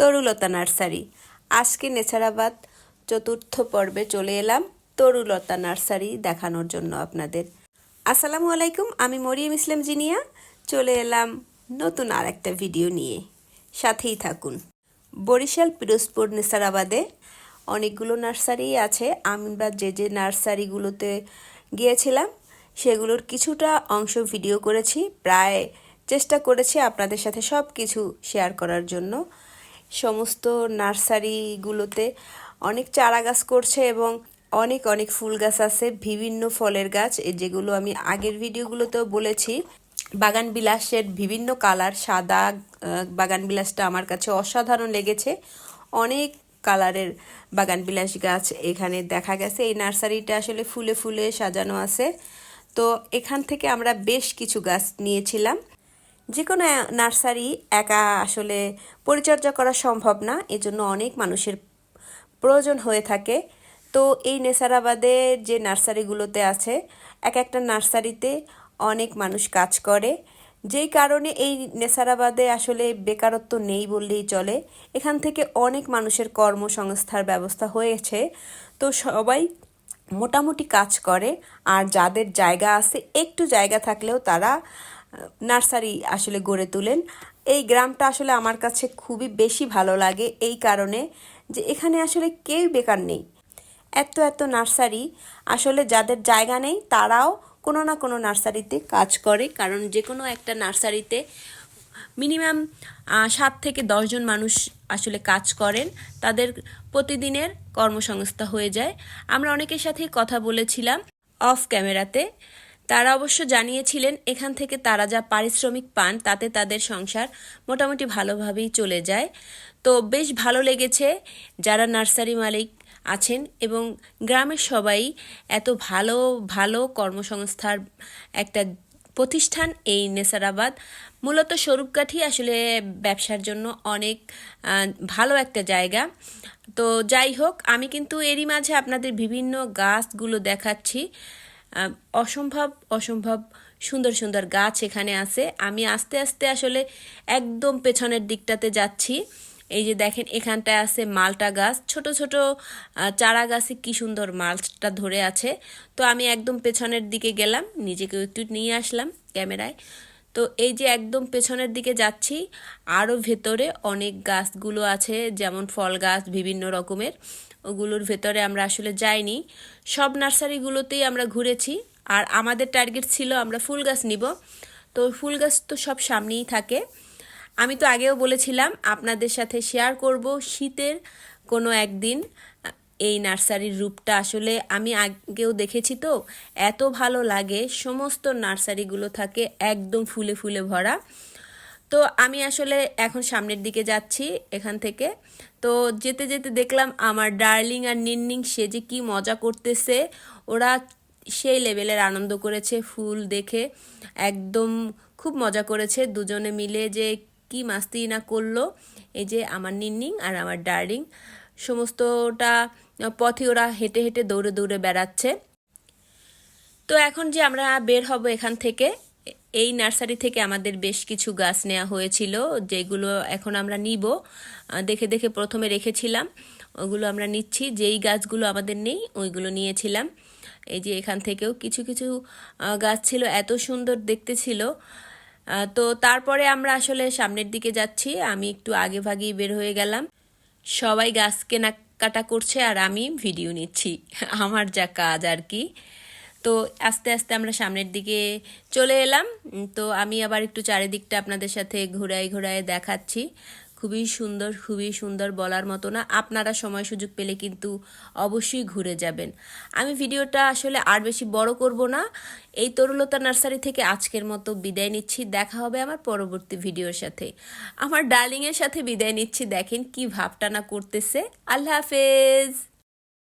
তরুলতা nursery. আজকে নেচারাবাদ চতুর্থ পর্বে চলে এলাম তরুলতা নার্সারি দেখানোর জন্য আপনাদের। আসসালামু আলাইকুম, আমি মরিয়ম ইসলাম জিনিয়া। চলে এলাম নতুন আর একটা ভিডিও নিয়ে। সাথেই থাকুন। বরিশাল, পিরোজপুর নেসারাবাদে অনেকগুলো নার্সারি আছে। আমরা যে যে নার্সারিগুলোতে গিয়েছিলাম, সেগুলোর কিছুটা অংশ ভিডিও করেছি। প্রায় চেষ্টা করেছি আপনাদের সাথে সব কিছু শেয়ার করার জন্য। সমস্ত নার্সারিগুলোতে অনেক চারা গাছ করছে এবং অনেক অনেক ফুল গাছ আছে, বিভিন্ন ফলের গাছ এই যেগুলো আমি আগের ভিডিওগুলোতেও বলেছি। বাগান বিলাসের বিভিন্ন কালার, সাদা বাগান বিলাসটা আমার কাছে অসাধারণ লেগেছে। অনেক কালারের বাগান বিলাস গাছ এখানে দেখা গেছে। এই নার্সারিটা আসলে ফুলে ফুলে সাজানো আছে। তো এখান থেকে আমরা বেশ কিছু গাছ নিয়েছিলাম। যে কোনো নার্সারি একা আসলে পরিচর্যা করা সম্ভব না, এজন্য অনেক মানুষের প্রয়োজন হয়ে থাকে। তো এই নেসারাবাদে যে নার্সারিগুলোতে আছে, এক একটা নার্সারিতে অনেক মানুষ কাজ করে। যেই কারণে এই নেসারাবাদে আসলে বেকারত্ব নেই বললেই চলে। এখান থেকে অনেক মানুষের কর্মসংস্থার ব্যবস্থা হয়েছে। তো সবাই মোটামুটি কাজ করে, আর যাদের জায়গা আছে, একটু জায়গা থাকলেও তারা নার্সারি আসলে গড়ে তোলেন। এই গ্রামটা আসলে আমার কাছে খুবই বেশি ভালো লাগে এই কারণে যে এখানে আসলে কেউ বেকার নেই। এত এত নার্সারি আসলে যাদের জায়গা নেই তারাও কোনো না কোনো নার্সারিতে কাজ করে। কারণ যে কোনো একটা নার্সারিতে মিনিমাম সাত থেকে দশজন মানুষ আসলে কাজ করেন। তাদের প্রতিদিনের কর্মসংস্থা হয়ে যায়। আমরা অনেকের সাথে কথা বলেছিলাম অফ ক্যামেরাতে। তারা অবশ্য জানিয়েছিলেন, এখান থেকে তারা যা পারিশ্রমিক পান, তাতে তাদের সংসার মোটামুটি ভালোভাবেই চলে যায়। তো বেশ ভালো লেগেছে যারা নার্সারি মালিক আছেন এবং গ্রামের সবাই এত ভালো ভালো কর্মসংস্থার একটা প্রতিষ্ঠান এই নেসারাবাদ। মূলত স্বরূপকাঠি আসলে ব্যবসার জন্য অনেক ভালো একটা জায়গা। তো যাই হোক, আমি কিন্তু এরই মাঝে আপনাদের বিভিন্ন গাছগুলো দেখাচ্ছি। অসম্ভব অসম্ভব সুন্দর সুন্দর গাছ এখানে আছে। আমি আস্তে আস্তে আসলে একদম পেছনের দিকটাতে যাচ্ছি। এই যে দেখেন, এখানটায় আছে মালটা গাছ। ছোট ছোট চারা গাছে কি সুন্দর মালটা ধরে আছে। তো আমি একদম পেছনের দিকে গেলাম, নিজেকে একটু নিয়ে আসলাম ক্যামেরায়। তো এই যে একদম পেছনের দিকে যাচ্ছি আরও ভেতরে অনেক গাছগুলো আছে, যেমন ফল গাছ, বিভিন্ন রকমের। ওগুলোর ভেতরে আমরা আসলে যাইনি। সব নার্সারিগুলোতেই আমরা ঘুরেছি। আর আমাদের টার্গেট ছিল আমরা ফুল গাছ নিব। তো ফুল গাছ তো সব সামনেই থাকে। আমি তো আগেও বলেছিলাম, আপনাদের সাথে শেয়ার করব শীতের কোনো একদিন। এই নার্সারির রূপটা আসলে আমি আগেও দেখেছি তো, এত ভালো লাগে, সমস্ত নার্সারিগুলো থাকে একদম ফুলে ফুলে ভরা। তো আমি আসলে এখন সামনের দিকে যাচ্ছি এখান থেকে। তো যেতে যেতে দেখলাম আমার ডার্লিং আর নিন্নিং সে যে কি মজা করতেছে, ওরা সেই লেভেলের আনন্দ করেছে, ফুল দেখে একদম খুব মজা করেছে দুজনে মিলে যে কি মাস্তি না করল, এই যে আমার নিন্নিং আর আমার ডার্লিং। সমস্তটা পথে ওরা হেঁটে হেঁটে দৌড়ে দৌড়ে বেড়াচ্ছে। তো এখন যে আমরা বের হব এখান থেকে, এই নার্সারি থেকে আমাদের বেশ কিছু গাছ নেওয়া হয়েছিল, যেগুলো এখন আমরা নিব। দেখে দেখে প্রথমে রেখেছিলাম, ওগুলো আমরা নিচ্ছি। যেই গাছগুলো আমাদের নেই, ওইগুলো নিয়েছিলাম। এই যে এখান থেকেও কিছু কিছু গাছ ছিল, এত সুন্দর দেখতে ছিল। তো তারপরে আমরা আসলে সামনের দিকে যাচ্ছি, আমি একটু আগে ভাগেই বের হয়ে গেলাম। সবাই গাছ কেনাকাটা করছে আর আমি ভিডিও নিচ্ছি। আমার যা কাজ আর কি। তো আস্তে আস্তে আমরা সামনের দিকে চলে এলাম। তো আমি আবার একটু চারিদিকটা আপনাদের সাথে ঘোরায় ঘোরায় দেখাচ্ছি। খুবই সুন্দর খুবই সুন্দর বলার মতো না। আপনারা সময় সুযোগ পেলে কিন্তু অবশ্যই ঘুরে যাবেন। আমি ভিডিওটা আসলে আর বেশি বড় করব না। এই তরুলতা নার্সারি থেকে আজকের মতো বিদায় নিচ্ছি। দেখা হবে আমার পরবর্তী ভিডিওর সাথে। আমার ডার্লিংয়ের সাথে বিদায় নিচ্ছি। দেখেন কি ভাবটা না করতেছে। আল্লাহ হাফেজ।